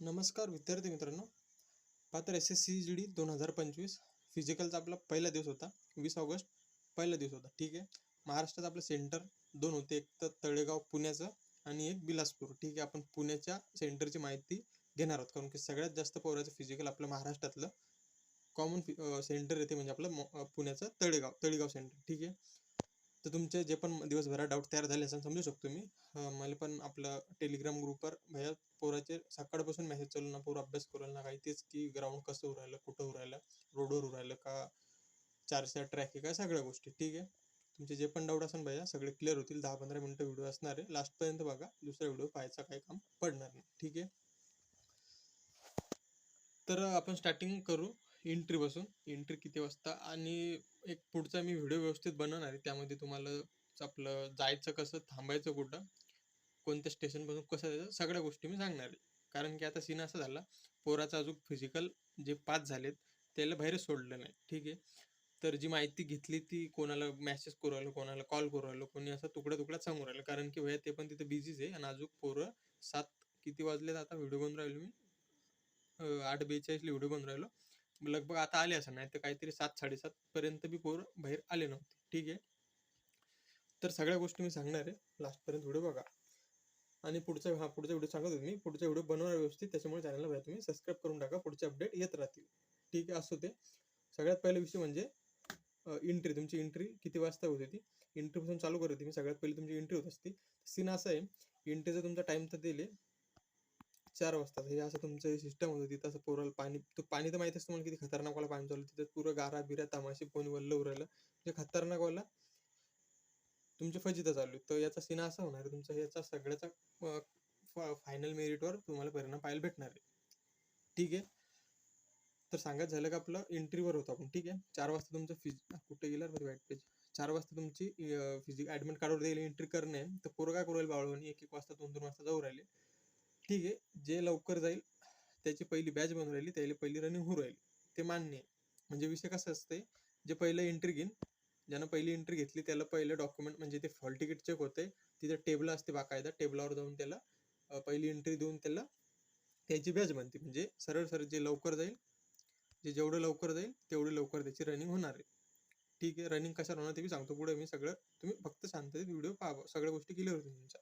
नमस्कार विद्यार्थी मित्रांनो. पात्र S S C G D दोन हजार पंचवीस. फिजिकलचा आपला पहिला दिवस होता. वीस ऑगस्ट पहिला दिवस होता. ठीक आहे? महाराष्ट्रात आपलं सेंटर दोन होते. एक तर तळेगाव पुण्याचं आणि एक बिलासपूर. ठीक आहे? आपण पुण्याच्या सेंटरची माहिती घेणार आहोत. कारण की सगळ्यात जास्त पोराचं फिजिकल आपलं महाराष्ट्रातलं कॉमन सेंटर येते म्हणजे आपलं पुण्याचं तळेगाव तळेगाव सेंटर ठीक आहे? तर तुमचे जे पण दिवसभरात डाऊट तयार झाले असं समजू शकतो मी. मला पण आपलं टेलिग्राम ग्रुपवर भैया पोराचे सकाळपासून मेसेज चालू ना पोरं अभ्यास करू ना काही तेच की ग्राउंड कसं होऊ राहिलं कुठं होऊ राहिलं रोडवर होऊ राहिलं का चारशे ट्रॅक आहे का सगळ्या गोष्टी ठीक आहे? तुमचे जे पण डाऊट असेल भैया सगळे क्लिअर होतील दहा पंधरा मिनटं व्हिडिओ असणार आहे. लास्टपर्यंत बघा दुसरा व्हिडिओ पाहायचा काही काम पडणार नाही ठीक आहे? तर आपण स्टार्टिंग करू. एंट्री बसून एंट्री किती वाजता? आणि एक पुढचा मी व्हिडिओ व्यवस्थित बनवणार आहे. त्यामध्ये तुम्हाला आपलं जायचं कसं थांबायचं कुठं कोणत्या स्टेशनपासून कसं जायचं सगळ्या गोष्टी मी सांगणार आहे. कारण की आता सीन असा झाला पोराचा अजून फिजिकल जे पास झालेत त्याला बाहेर सोडलं नाही. ठीक आहे? तर जी माहिती घेतली ती कोणाला मेसेज करू राहिलो कोणाला कॉल करू राहिलो कोणी असं तुकड्या तुकड्यात सांगू राहिलं. कारण की भैया ते पण तिथे बिझीच आहे आणि अजून पोरं सात किती वाजलेत आता? व्हिडिओ बनवून राहिलो मी. आठ बेचाळीसला व्हिडिओ बनवून राहिलो. लगभग आता आले असं नाही तर काहीतरी सात साडेसात पर्यंत बी पोर बाहेर आले नव्हते. ठीक आहे. तर सगळ्या गोष्टी मी सांगणार आहे. लास्टपर्यंत व्हिडिओ बघा. आणि पुढचा हा पुढचा व्हिडिओ सांगत होतो मी. पुढचा व्हिडिओ बनवणार व्यवस्थित. त्याच्यामुळे चॅनलला भैया तुम्ही. सबस्क्राईब करून टाका. पुढचे अपडेट येत राहतील. ठीक आहे. असं ते सगळ्यात पहिला विषय म्हणजे एंट्री तुमची एंट्री किती वाजता होत होती? एंट्रीपासून चालू करत होती मी. सगळ्यात पहिली तुमची एंट्री होत असती. सीन असं आहे. एंट्रीचा तुमचा टाईम तर दिले. चार वाजता हे असं तुमचं सिस्टम होतं. तिथं असं पोराला पाणी तो पाणी तर माहीत असतं मला किती खतरनाक वाला पाणी चालू तिथं पुरं गारा बिरा तमाशे कोणी वल्ल उरायला म्हणजे खतरनाक वाला तुमच्या फजिता चालू तर याचा सीन असा होणार आहे. तुमचा याचा सगळ्याचा फायनल मेरिटवर तुम्हाला परिणाम पाहायला भेटणार आहे. ठीक आहे? तर सांगायचं झालं का आपलं? एंट्रीवर होतो आपण. ठीक आहे? चार वाजता तुमचं फिज कुठे गेलं वाईट पेज चार वाजता तुमची फिजिक ॲडमिट कार्डवर द्यायला एंट्री करणे. तर पोरं काय करू राहिले बावळवणी एक एक वाजता दोन दोन वाजता जाऊ राहिले. ठीक आहे. जे लवकर जाईल त्याची पहिली बॅच बनवून राहिली त्याला पहिली रनिंग होऊ राहिली. ते मान्य आहे. म्हणजे विषय कसं असते जे पहिलं एंट्री घेईन ज्यानं पहिली एंट्री घेतली त्याला पहिलं डॉक्युमेंट म्हणजे ते फॉल तिकीट चेक होते तिथे टेबल असते बाकायदा टेबलावर जाऊन त्याला पहिली एंट्री देऊन त्याला त्याची बॅच बनते. म्हणजे सरळ सरळ जे लवकर जाईल जे जेवढं लवकर जाईल तेवढी लवकर त्याची रनिंग होणार आहे. ठीक आहे. रनिंग कशावर होणार ते मी सांगतो. पुढे मी सगळं तुम्ही फक्त शांततेत व्हिडिओ पाहावं सगळ्या गोष्टी क्लिअर होतील तुमच्या.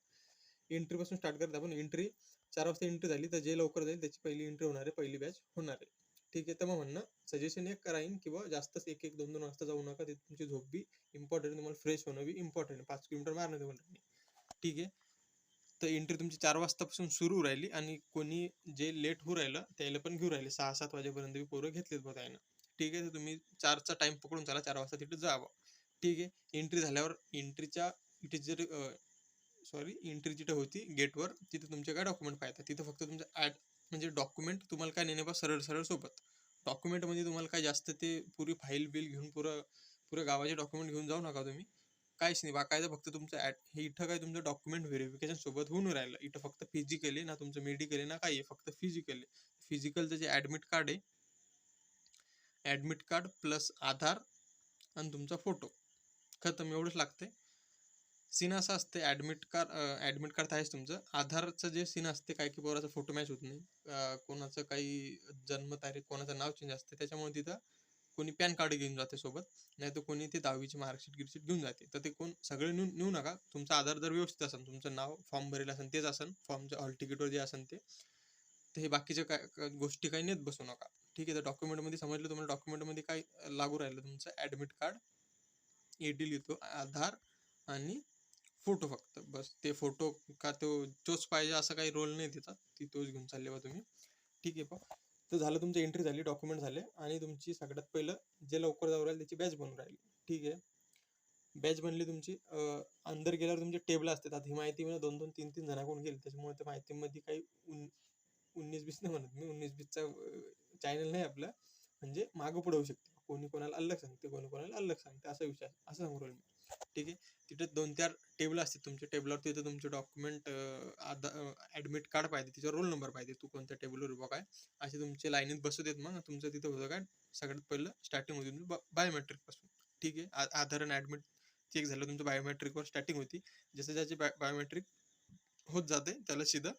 एंट्री पासून स्टार्ट करत आपण एंट्री चार वाजता एंट्री झाली तर जे लवकर जाईल त्याची पहिली एंट्री होणार आहे पहिली बॅच होणार आहे. ठीक आहे तर मग म्हणणं सजेशन एक कराईन किंवा जास्तच एक एक दोन दोन वाजता जाऊ नका तिथे तुमची झोप बी इम्पॉर्टंट तुम्हाला फ्रेश होणं बी इम्पॉर्टंट पाच किलोमीटर मारणं तुम्हाला ठीक आहे तर एंट्री तुमची चार वाजतापासून सुरू राहिली आणि कोणी जे लेट होऊ राहिलं त्याला पण घेऊ राहिले. सहा सात वाजेपर्यंत बी पोरं घेतलेत बघा ठीक आहे तर तुम्ही चारचा टाइम पकडून चला चार वाजता तिथे जावं. ठीक आहे एंट्री झाल्यावर एंट्रीच्या इथे जर सॉरी एंट्री जिथं होती गेटवर तिथे तुमचे काय डॉक्युमेंट पाहतात तिथं फक्त तुमचं ॲड म्हणजे डॉक्युमेंट तुम्हाला काय नेणे बा सरळ सरळ सोबत. डॉक्युमेंटमध्ये तुम्हाला काय जास्त ते पुरी फाईल बिल घेऊन पुरं पुरं गावाचे डॉक्युमेंट घेऊन जाऊ नका तुम्ही. काहीच नाही बाकायचं फक्त तुमचं ॲड हे इथं काय तुमचं डॉक्युमेंट व्हेरिफिकेशन सोबत होऊन राहिलं. इथं फक्त फिजिकली ना तुमचं मेडिकल आहे ना काही फक्त फिजिकली फिजिकलचं जे ॲडमिट कार्ड आहे ॲडमिट कार्ड प्लस आधार आणि तुमचा फोटो खतम एवढंच लागते सीन असं असते ॲडमिट कार्ड ॲडमिट कार्ड आहेच तुमचं. आधारचं जे सीन असते काय की पोराचा फोटो मॅच होत नाही. कोणाचं काही जन्मतारीख कोणाचं नाव चेंज असते त्याच्यामुळे तिथं कोणी पॅन कार्ड घेऊन जाते सोबत. नाही तर कोणी ते दहावीची मार्कशीट गिरशीट घेऊन जाते. तर ते कोण सगळे नेऊ नेऊ नका. तुमचं आधार जर व्यवस्थित असेल तुमचं नाव फॉर्म भरेल असेल तेच असेल फॉर्मच्या हॉल तिकीटवर जे असेल ते. ते हे बाकीच्या काय गोष्टी काही नेत बसू नका. ठीक आहे तर डॉक्युमेंटमध्ये समजलं तुम्हाला डॉक्युमेंटमध्ये काय लागू राहिलं तुमचं ॲडमिट कार्ड ए डी लिहितो आधार आणि फोटो फक्त. बस ते फोटो का तो तोच पाहिजे असा काही रोल नाही त्याचा ती तोच घेऊन चालले बा तुम्ही. ठीक आहे पा तर झालं तुमची एंट्री झाली डॉक्युमेंट झाले आणि तुमची सगळ्यात पहिलं जे लवकर जाऊ राहील त्याची बॅच बनून राहिली. ठीक आहे? बॅच बनली तुमची अंदर गेल्यावर तुमचे टेबल असतात. आता ही माहिती मी दोन दोन तीन तीन जणांकडून गेली. त्याच्यामुळे त्या माहितीमध्ये काही उन उन्नीस बीस नाही म्हणत मी. उन्नीस बीसचा चॅनल नाही आपलं. म्हणजे मागं पुढे होऊ शकते. कोणी कोणाला अलग सांगते कोणी कोणाला अलग सांगते. असा विषय असं सांगू राहील मी. ठीक आहे. तिथे दोन चार टेबल असते तुमच्या टेबलावर तिथे तुमचे डॉक्युमेंट आधार ॲडमिट कार्ड पाहिजे तिच्यावर रोल नंबर पाहिजे तू कोणत्या टेबलवर उभा काय असे तुमचे लाईनीत बसू देत मग तुमचं तिथं होतं काय सगळ्यात पहिलं स्टार्टिंग होती तुमची बायोमेट्रिकपासून. ठीक आहे. आधार आणि ॲडमिट चेक झालं तुमचं बायोमेट्रिकवर स्टार्टिंग होती. जसं ज्याची बायोमेट्रिक होत जाते त्याला सिधं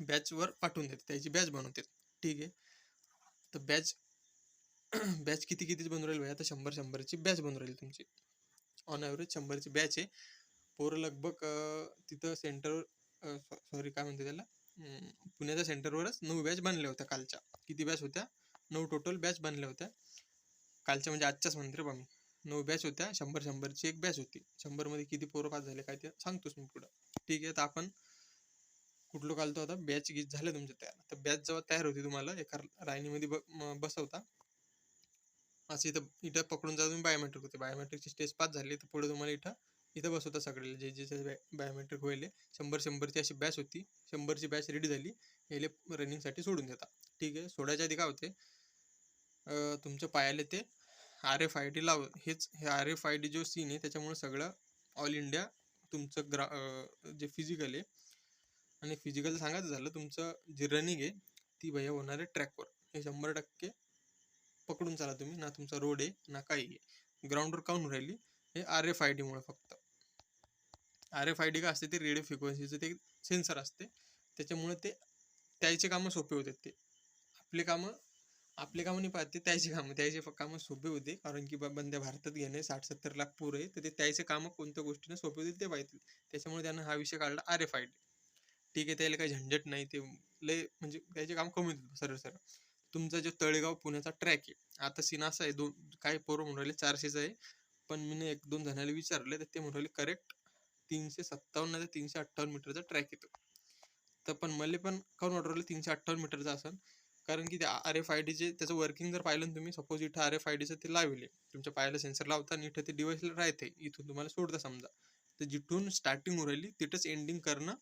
बॅचवर पाठवून देते त्याची बॅच बनवते ठीक आहे. तर बॅच बॅच किती कितीच बनवून राहील भैया आता शंभर शंभरची बॅच बनवून राहील तुमची. ऑन ॲव्हरेज शंभरची बॅच आहे. पोरं लगभग तिथं सेंटर सॉरी काय म्हणते त्याला? पुण्याच्या सेंटरवरच नऊ बॅच बनल्या होत्या कालच्या. किती बॅच होत्या? नऊ टोटल बॅच बनल्या होत्या. कालच्या म्हणजे आजच्याच म्हणते बा मी. नऊ बॅच होत्या शंभर शंभरची एक बॅच होती. शंभरमध्ये किती पोरं पास झाले काय ते सांगतोच मी पुढं. ठीक आहे तर आपण कुठलो कालतो आता? बॅच गीत झाले तुमच्या तयार. तर बॅच जेव्हा तयार होती तुम्हाला एका रायनीमध्ये ब बसवता असं इथं इथं पकडून जा तुम्ही बायोमेट्रिक होते. बायोमेट्रिकची स्टेज पास झाली तर पुढे तुम्हाला इथं इथं बसवता सगळे. जे जे बायोमेट्रिक होईल शंभर शंभरची अशी बॅच होती. शंभरची बॅच रेडी झाली. याले रनिंगसाठी सोडून देता. ठीक आहे? सोडायच्या आधी काय होते? तुमच्या पायाला ते आर एफ आय डी लाव हेच हे आर एफ आय डी जो सीन आहे त्याच्यामुळे सगळं ऑल इंडिया तुमचं ग्रा जे फिजिकल आहे आणि फिजिकल सांगायचं झालं तुमचं जी रनिंग आहे ती भैया होणार आहे ट्रॅकवर हे शंभर टक्के पकडून चाला तुम्ही ना तुमचा रोड आहे ना काही आहे. ग्राउंडवर काउन राहिली? हे आर एफ आय डीमुळे फक्त. आर एफ आय डी का असते ते रेडिओ फ्रिक्वेन्सीचं ते सेन्सर असते. त्याच्यामुळे ते त्याचे कामं सोपे होते ते. आपले कामं आपले कामं नाही पाहते त्याचे कामं त्याचे कामं सोपे होते. कारण की बंद्या भारतात घेणे साठ सत्तर लाख पूर आहे तर ते त्याचे कामं कोणत्या गोष्टीने सोपे होते ते पाहतील. त्याच्यामुळे त्यानं हा विषय काढला आर एफ आय डी ठीक आहे त्याला काही झंझट नाही ते लय म्हणजे त्याचे काम कमी होतील सरळ सरळ. तुमचा जो तळेगाव पुण्याचा ट्रॅक आहे आता सीन असा आहे दोन काही पोरं म्हणून राहिले चारशेचा आहे पण मी एक दोन जणांना विचारले तर ते म्हणून राहिले करेक्ट तीनशे सत्तावन्न ते तीनशे अठ्ठावन्न मीटरचा ट्रॅक येतो. तर पण मला पण काऊन वाटू राहिले तीनशे अठ्ठावन्न मीटरचा असेल कारण की ते आर एफ आय डीचे त्याचं वर्किंग जर पाहिलं ना तुम्ही सपोज इथं आर एफ आय डीचं ते लावले तुमच्या पायाला सेन्सर लावता आणि इथं ते डिव्हाइस राहते इथून तुम्हाला सोडता समजा. तर जिथून स्टार्टिंग राहिली तिथंच एंडिंग करणं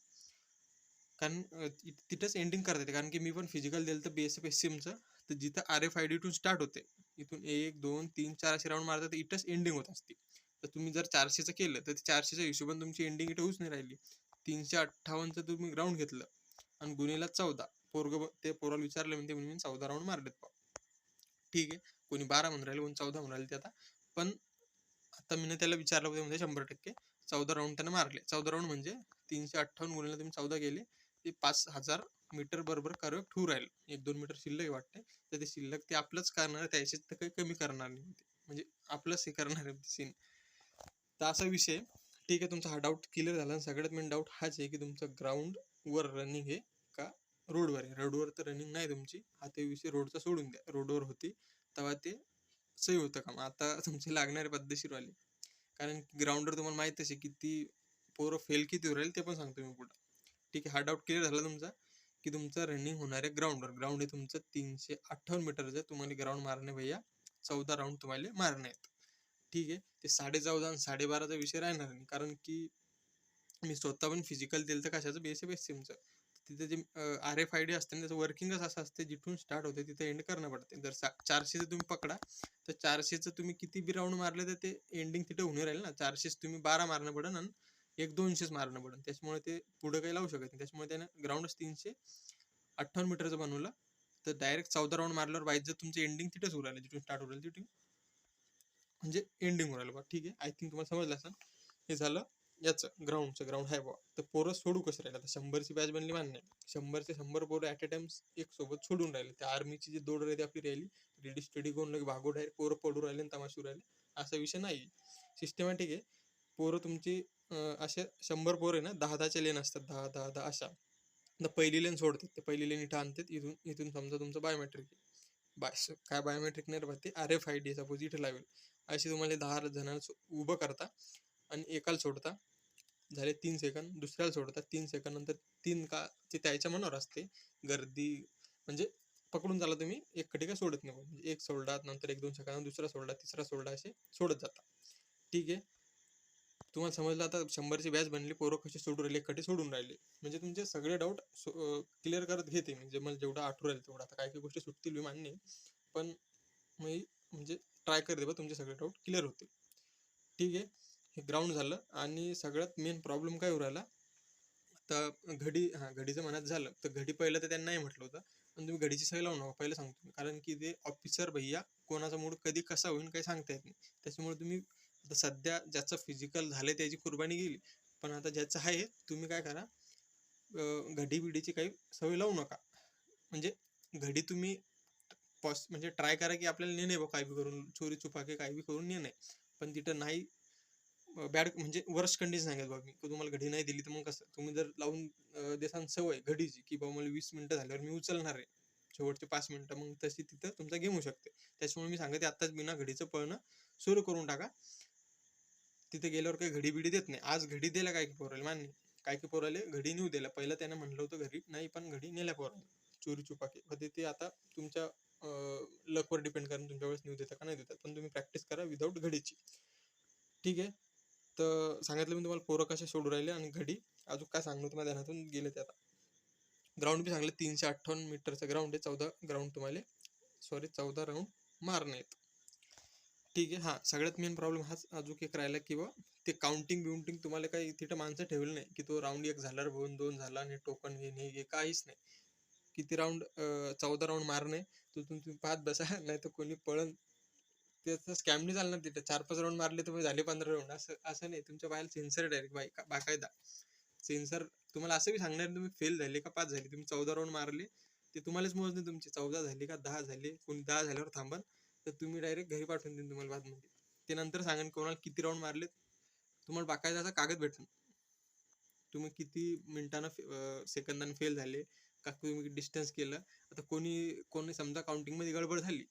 कारण तिथंच एंडिंग करता येते. कारण की मी पण फिजिकल दिलं तर बी एस एफ एस सीमचं तर जिथं आर एफ आय डीतून स्टार्ट होते इथून एक दोन तीन चार असे राऊंड मारतात तर इथंच एंडिंग होत असते. तर तुम्ही जर चारशेचं केलं तर चारशेच्या हिशोबाने तुमची एंडिंग इथं होऊच नाही राहिली. तीनशे अठ्ठावन्नचं तुम्ही राऊंड घेतलं आणि गुन्हेला चौदा. पोरग ते पोराला विचारलं म्हणते म्हणून मी चौदा राऊंड मारलेत पा ठीक आहे. कोणी बारा म्हणून राहिले कोणी चौदा म्हणून राहिले ते आता. पण आता मी त्याला विचारलं होतं म्हणजे शंभर टक्के. चौदा राऊंड त्यानं मारले. चौदा राऊंड म्हणजे तीनशे अठ्ठावन्न गुन्ह्याला तुम्ही चौदा गेले ते पाच हजार मीटर बरोबर करेक्ट होऊ राहील. एक दोन मीटर शिल्लक वाटते तर ते शिल्लक ते आपलंच करणार आहे, त्याच्यात तर काही कमी करणार नाही. म्हणजे आपलंच हे करणार आहे सीन तर असा विषय ठीक आहे तुमचा हा डाऊट क्लिअर झाला. आणि सगळ्यात मेन डाऊट हाच आहे की तुमचं ग्राउंड वर रनिंग आहे का रोडवर आहे? रोडवर तर रनिंग नाही तुमची. हा ते विषय रोडचा सोडून द्या. रोडवर होती तेव्हा ते सही होतं काम आता तुमचे लागणारे पद्धतशीरवाले कारण ग्राउंडवर तुम्हाला माहीतच आहे किती पोरं फेल किती राहील ते पण सांगतो मी पुढं. ठीक आहे. हा डाऊट क्लिअर झाला तुमचा? की तुमचं रनिंग होणार आहे ग्राउंडवर ग्राउंड हे तुमचं तीनशे अठ्ठावन्न मीटरचं तुम्हाला ग्राउंड मारणे भैया. चौदा राऊंड तुम्हाला मारणे आहेत. ठीक आहे. ते साडे चौदा आणि साडेबाराचा विषय राहणार नाही. कारण की मी स्वतः पण फिजिकल दिलं तर कशाचं? बेस बेस सिमचं तिथे जे आर एफ आय डी असते ना त्याचं वर्किंगच असं असते जिथून स्टार्ट होते तिथे एंड करणं पडते. जर सा चारशेचं तुम्ही पकडा तर चारशेचं तुम्ही किती बी राऊंड मारले तर ते एंडिंग तिथे होऊन राहील ना. चारशेच तुम्ही बारा मारणं पडेल आणि एक दोनशेच मारणं पडेल त्याच्यामुळे ते पुढं काही लावू शकत नाही. त्याच्यामुळे त्यानं ग्राउंडच तीनशे अठ्ठावन्न मीटरचं बनवलं. तर डायरेक्ट चौदा राऊंड मारल्यावर वाईज जर तुमचं एंडिंग तिथेच उरायला राहिलं जिथून स्टार्ट होईल तिथून. म्हणजे एंडिंग होऊ राहिलं बा ठीक आहे. आय थिंक तुम्हाला समजलं असं हे झालं याचं ग्राउंडचं ग्राउंड आहे बा तर पोरं सोडू कसं राहिलं आता शंभरची बॅच बनली मान्य शंभरचे शंभर पोरं ॲट अ टाइम एक सोबत सोडून राहिले. त्या आर्मीची जी दौड राहिली आपली राहिली रेडी स्टडी करून लगे भागो डायरेक्ट पोरं पडू राहिले आणि तमाशू राहिले असा विषय नाही सिस्टमॅटिक आहे. पोरं तुमची असे शंभर पोर आहे ना दहा दहाचे लेन असतात दहा दहा दहा अशा. तर पहिली लेन सोडतात ते पहिली लेन इथं आणतात इथून इथून समजा तुमचं बायोमेट्रिक बाय काय बायोमेट्रिक नाही राहते R F I D suppose इथे लावेल असे तुम्हाला दहा जणांना सो- उभं करता आणि एकाला सोडता. झाले तीन सेकंद दुसऱ्याला सोडता तीन सेकंद नंतर तीन का ते त्याच्या मनावर असते. गर्दी म्हणजे पकडून चाला तुम्ही एक कटी काय सोडत नाही. म्हणजे एक सोडला नंतर एक दोन सेकंद दुसरा सोडला तिसरा सोडला असे सोडत जाता. ठीक आहे? तुम्हाला समजलं आता शंभरची बॅच बनली पोरं कशी सोडून राहिले कटी सोडून राहिले? म्हणजे तुमचे सगळे डाऊट क्लिअर करत घेते मी. जे मला जेवढा आठवू राहील तेवढं. आता काही काही गोष्टी सुटतील मी मान्य पण मी म्हणजे ट्राय करते बा तुमचे सगळे डाऊट क्लिअर होतील. ठीक आहे? हे ग्राउंड झालं आणि सगळ्यात मेन प्रॉब्लेम काय होऊ राहिला तर घडी हां घडीचं मनात झालं. तर घडी पहिलं तर त्यांना नाही म्हटलं होतं. पण तुम्ही घडीची सही लावू नका. पहिलं सांगतो कारण की ते ऑफिसर भैया कोणाचा मूड कधी कसा होईल काही सांगता येत नाही. त्याच्यामुळे तुम्ही आता सध्या ज्याचं फिजिकल झालं त्याची कुर्बानी गेली. पण आता ज्याचं आहे तुम्ही काय करा घडी बिडीची काही सवय लावू नका. म्हणजे घडी तुम्ही पॉस म्हणजे ट्राय करा की आपल्याला नेणे बा काय बी करून चोरी चुपाके काही बी करून नेणे. पण तिथं नाही बॅड म्हणजे वर्स्ट कंडिशन सांगत बाबा मी. तुम्हाला घडी नाही दिली तर मग कसं? तुम्ही जर लावून देसान सवय घडीची की बाबा मला वीस मिनटं झाल्यावर मी उचलणार आहे. शेवटचे पाच मिनटं मग तशी तिथं तुमचा गेम होऊ शकते. त्याच्यामुळे मी सांगते आत्ताच बिना घडीचं पळणं सुरू करून टाका. तिथे गेल्यावर काही घडी बिडी देत नाही. आज घडी दिल्या काय की पोराला? मान्य. काय की पोराले? घडी नेऊ दिल्या. पहिलं त्यानं म्हणलं होतं घरी नाही पण घडी नेल्या पोराला चोरी चुपाके पण ते- ते आता तुमच्या लकवर डिपेंड करून तुमच्या वेळेस नेऊ देता का नाही देतात. पण तुम्ही प्रॅक्टिस करा विदाऊट घडीची. ठीक आहे? तर सांगितलं मी तुम्हाला पोरं कसे सोडू राहिले आणि घडी अजून काय सांगणं तुम्हाला ध्यानातून गेले ते आता. ग्राउंड बी सांगलं तीनशे अठ्ठावन्न मीटरचं ग्राउंड आहे. चौदा ग्राउंड तुम्हाला सॉरी चौदा राऊंड मारणे आहेत. ठीक आहे. हा सगळ्यात मेन प्रॉब्लेम हाच अजून एक राहिला की ते काउंटिंग बिउंटिंग तुम्हाला काही तिथं माणसं ठेवलं नाही की तो राऊंड एक झाल्यावर भरून दोन झाला आणि टोकन हे नाही हे काहीच नाही. किती राऊंड चौदा राऊंड मारणे तो तुम्ही पाहत बसा. नाही तर कोणी पळण त्याचं स्कॅम नाही चालणार तिथे. चार पाच राऊंड मारले तर झाले पंधरा राऊंड असं असं नाही. तुमच्या बाहेर सेन्सर डायरेक्ट बाय बाकायदा. सेन्सर तुम्हाला असं बी सांगणार तुम्ही फेल झाले का पाच झाले. तुम्ही चौदा राऊंड मारले ते तुम्हालाच मोजणे तुमचे. चौदा झाले का दहा झाले कोणी दहा झाल्यावर थांबन. तर तुम्ही डायरेक्ट घरी पाठवून देईन तुम्हाला बादमध्ये ते नंतर सांगेन कोणाला किती राऊंड मारले तुम्हाला बाकायचा असा कागद भेटेल तुम्ही किती मिनिटानं सेकंदानं फेल झाले का तुम्ही डिस्टन्स केलं. आता कोणी कोणी समजा काउंटिंगमध्ये गडबड झाली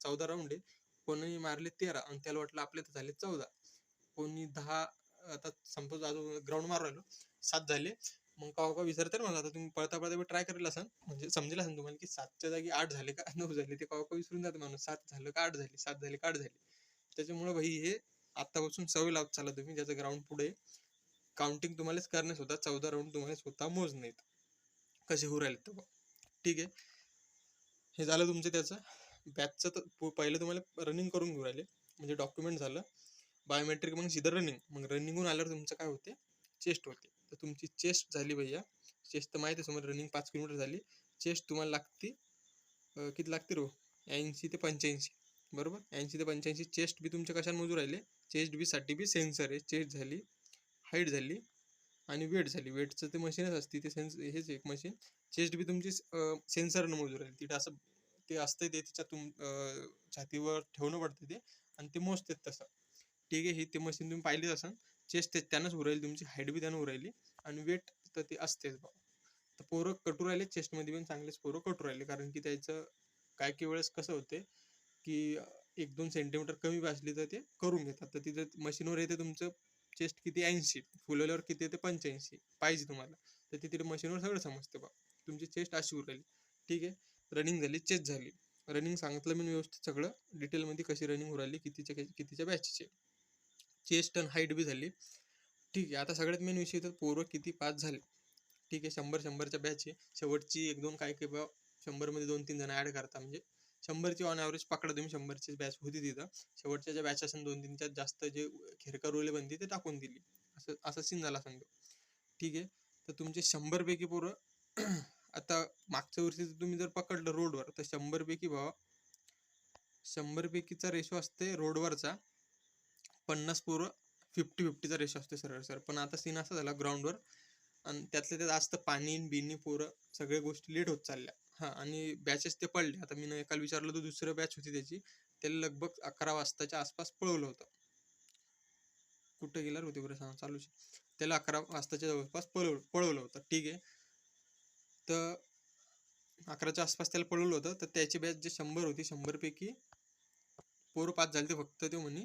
चौदा राऊंड आहे. कोणी मारले तेरा आणि त्याला वाटलं आपले तर झाले चौदा. कोणी दहा आता संपोज अजून ग्राउंड मारू राहिलो सात झाले. मग का का विसरते ना मला. आता तुम्ही पळता पळता ट्राय करेल असाल म्हणजे समजेल असेल तुम्हाला की सातच्या जागी आठ झाले का नऊ झाले. ते का का विसरून जाते माणूस. सात झालं का आठ झाले? सात झाले का आठ झाले? त्याच्यामुळे भाई हे आतापासून सवय लावत चाला तुम्ही. ज्याचं ग्राउंड पुढे काउंटिंग तुम्हालाच करण्यास होता. चौदा राऊंड तुम्हाला स्वतः मोजणे कसे होऊ राहिले तर ठीक आहे. हे झालं तुमचं त्याचं. बॅचचं तर पहिलं तुम्हाला रनिंग करून घेऊ राहिले. म्हणजे डॉक्युमेंट झालं. बायोमेट्रिक मग सीधं रनिंग मग रनिंगहून आल्यावर तुमचं काय होते? चेस्ट होते. तर तुमची चेस्ट झाली भैया. चेस्ट तर माहिती आहे समोर रनिंग पाच किलोमीटर झाली. चेस्ट तुम्हाला लागते किती लागते रो? ऐंशी ते पंच्याऐंशी. बरोबर? ऐंशी ते पंच्याऐंशी चेस्ट बी तुमच्या कशाने मोजू राहिले? चेस्ट बी साठी बी सेन्सर आहे. चेस्ट झाली हाईट झाली आणि वेट झाली. वेटचं ते मशीनच असते ते सेन्स हेच एक मशीन चेस्ट बी तुमची सेन्सरनं मोजू राहील. तिथं असं ते असतं ते तिच्या तुम छातीवर ठेवणं पडतं ते आणि ते मोजतात तसं. ठीक आहे? ही ते मशीन तुम्ही पाहिलेच असाल चेस्ट ते त्यानंच उरायली तुमची हाईट बी त्यानं उरायली आणि वेट तर ते असतेच बा तर पोरं कटू राहिले चेस्टमध्ये पण चांगलेच पोरं कटू राहिले कारण की त्याचं काय काही वेळेस कसं होते की एक दोन सेंटीमीटर कमी बसली तर ते करून घेतात. तर तिथं मशीनवर येते तुमचं चेस्ट किती ऐंशी फुलवल्यावर किती येते पंच्याऐंशी पाहिजे तुम्हाला. तर तिथे मशीनवर सगळं समजतं बा तुमची चेस्ट अशी उरायली ठीक आहे रनिंग झाली चेस्ट झाली. रनिंग सांगितलं मी व्यवस्थित सगळं. डिटेलमध्ये कशी रनिंग उराली कितीच्या कितीच्या बॅचची चेस्ट आणि हाईट बी झाली. ठीक आहे आता सगळ्यात मेन विषय तर पोरं किती पास झाले. ठीक आहे शंभर शंभरच्या बॅच आहे. शेवटची एक दोन काय काही बा शंभरमध्ये दोन तीन जण ॲड करता. म्हणजे शंभरची ऑन ॲव्हरेज पकडा तुम्ही शंभरची बॅच होती तिथं. शेवटच्या ज्या बॅच असेल दोन तीनच्या जास्त जे खेरकर रोले बनते ते टाकून दिली. असं असं सीन झाला सांगतो ठीक आहे तर तुमचे शंभरपैकी पोरं आता मागच्या वर्षी जर तुम्ही जर पकडलं रोडवर तर शंभरपैकी भावा शंभरपैकीचा रेशो असते रोडवरचा पन्नास पूर्व फिफ्टी फिफ्टीचा रेशो असतो सरळ सर पण आता सीन असा झाला ग्राउंडवर आणि त्यातल्या त्यात जास्त पाणी बिनी पोरं सगळ्या गोष्टी लेट होत चालल्या. हां आणि बॅचेस ते पडले. आता मी एकाला विचारलं तर दुसरं बॅच होती त्याची. त्याला लगभग अकरा वाजताच्या आसपास पळवलं होतं. कुठं गेल्यावर होते बरं सांग चालूच त्याला अकरा वाजताच्या जवळपास पळवलं पळवलं होतं. ठीक आहे. तर अकराच्या आसपास त्याला पळवलं होतं. तर त्याची बॅच जे शंभर होती शंभरपैकी पोरं पाच झाले ते फक्त ते म्हणे.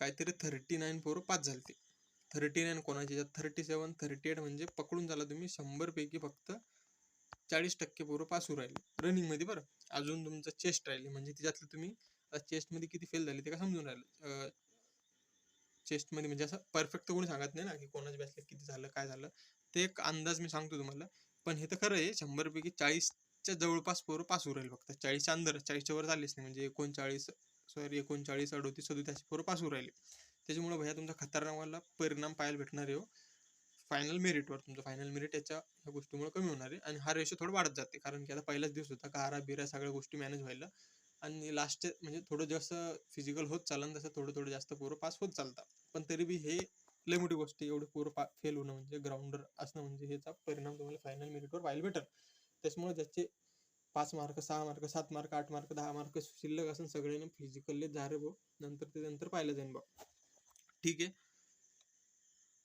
काहीतरी थर्टी नाईन पोरं झाले झालते थर्टी नाईन कोणाचे? थर्टी सेवन थर्टी एट म्हणजे पकडून झाला तुम्ही शंभरपैकी फक्त चाळीस टक्के पोरं पास होऊ राहिले. रनिंगमध्ये बरं. अजून तुमचं चेस्ट राहिली. म्हणजे त्याच्यातलं तुम्ही चेस्टमध्ये किती फेल झाले ते का समजून राहिलं? चेस्टमध्ये म्हणजे असं परफेक्ट तर कोणी सांगत नाही ना की कोणाच्या बॅचला किती झालं काय झालं. ते एक अंदाज मी सांगतो तुम्हाला. पण हे तर खरं आहे शंभरपैकी चाळीसच्या जवळपास पोरं पास होऊ राहील फक्त. चाळीसच्या अंदर चाळीसच्या वर झालेच नाही. म्हणजे एकोणचाळीस सॉरी एकोणचाळीस अडोतीस सदोतीस फोर पास होऊ राहिले. त्याच्यामुळे भैया तुमचा खतरनामाला परिणाम पाहायला भेटणार आहे हो. फायनल मेरिटवर तुमचं फायनल मेरिट याच्या ह्या गोष्टीमुळे कमी होणार आहे. आणि हा रेशो थोडं वाढत जाते कारण की आता पहिलाच दिवस होता कारा बिरा सगळ्या गोष्टी मॅनेज व्हायला. आणि लास्ट म्हणजे थोडं जास्त फिजिकल होत चालन तसं थोडं थोडं जास्त पोरं पास होत चालतात. पण तरी बी हे लय मोठी गोष्ट आहे एवढे पोरं फेल होणं म्हणजे ग्राउंडर असणं म्हणजे ह्याचा परिणाम तुम्हाला फायनल मेरिटवर पाहायला भेटेल. त्याच्यामुळे ज्याचे पाच मार्क सहा मार्क सात मार्क आठ मार्क दहा मार्क शिल्लक असून सगळ्यांनी फिजिकली झा रे भाऊ नंतर ते नंतर पाहिलं जाईल भाऊ ठीक आहे?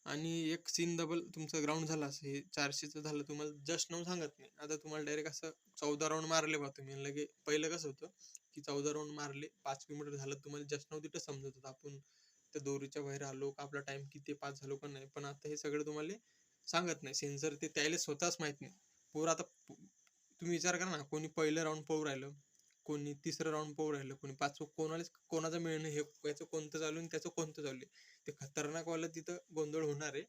आणि एक सीन डबल तुमचं ग्राउंड झालं असं हे चारशेचं झालं तुम्हाला जस्ट नाव सांगत नाही. आता तुम्हाला डायरेक्ट असं चौदा राऊंड मारले बा तुम्ही. लगे पहिलं कसं होतं की चौदा राऊंड मारले पाच किलोमीटर झालं तुम्हाला जस्ट नाव तिथं समजत होतं. आपण त्या दोरीच्या बाहेर आलो का आपला टाइम किती पास झालो का नाही. पण आता हे सगळं तुम्हाला सांगत नाही. सेन्सर ते त्याला स्वतःच माहीत नाही. पोर आता तुम्ही विचार करा ना कोणी पहिलं राऊंड पाहू राहिलं कोणी तिसरं राऊंड पाहू राहिलं कोणी पाचवं कोणालाच कोणाचं मिळणं हे याचं कोणतं चालू आणि त्याचं कोणतं चालू आहे? ते खतरनाक वाला तिथं गोंधळ होणार आहे.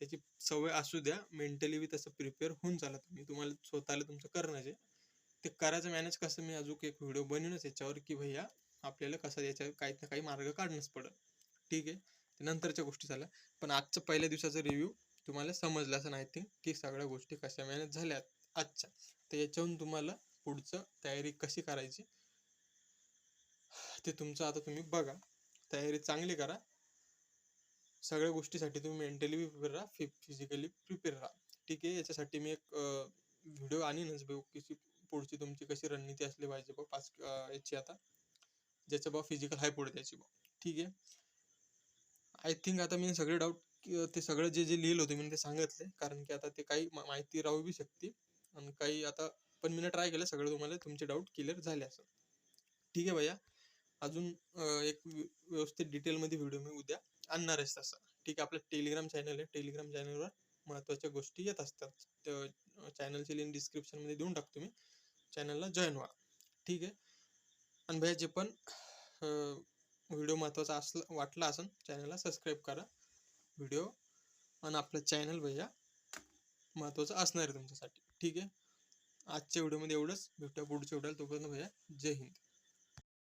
त्याची सवय असू द्या मेंटली बी तसं प्रिपेअर होऊन चाला तुम्ही. तुम्हाला स्वतःला तुमचं करणं आहे. ते करायचं मॅनेज कसं मी अजून एक व्हिडिओ बनवूनच याच्यावर की भैया आपल्याला कसं याच्या काही ना काही मार्ग काढणंच पडेल. ठीक आहे? ते नंतरच्या गोष्टी झाल्या. पण आजचं पहिल्या दिवसाचा रिव्ह्यू तुम्हाला समजला असं नाही थिंक की सगळ्या गोष्टी कशा मॅनेज झाल्यात आजच्या. तर याच्याहून तुम्हाला पुढचं तयारी कशी करायची ते तुमचं आता तुम्ही बघा. तयारी चांगली करा. सगळ्या गोष्टीसाठी तुम्ही मेंटली प्रिपेअर राहा फि फिजिकली प्रिपेअर राहा. ठीक आहे? याच्यासाठी मी एक व्हिडिओ आणीनच बघू कशी पुढची तुमची कशी रणनीती असली पाहिजे बा पाच याची आता. ज्याचं बा फिजिकल हाय पुढे त्याची बा ठीक आहे? आय थिंक आता मी सगळे डाऊट ते सगळं जे जे लिहिलं होतं मी ते सांगितले. कारण की आता ते काही माहिती राहू बी शकते. आणि काही आता पण मी ट्राय केलं सगळं तुम्हाला तुमचे डाऊट क्लिअर झाले असं. ठीक आहे भैया. अजून एक व्यवस्थित डिटेलमध्ये व्हिडिओ मी उद्या आणणार आहे तसा. ठीक आहे आपलं टेलिग्राम चॅनल आहे. टेलिग्राम चॅनलवर महत्त्वाच्या गोष्टी येत असतात. चॅनलची लिंक डिस्क्रिप्शनमध्ये देऊन टाकतो मी. चॅनलला जॉईन व्हा. ठीक आहे? आणि भैया जे पण व्हिडिओ महत्त्वाचा असला वाटला असेल चॅनलला सबस्क्राईब करा. व्हिडिओ आणि आपलं चॅनल भैया महत्त्वाचं असणार आहे तुमच्यासाठी. ठीक आहे. आजच्या व्हिडिओमध्ये एवढंच. भेटूया पुढच्या व्हिडिओला. तोपर्यंत भैया जय हिंद.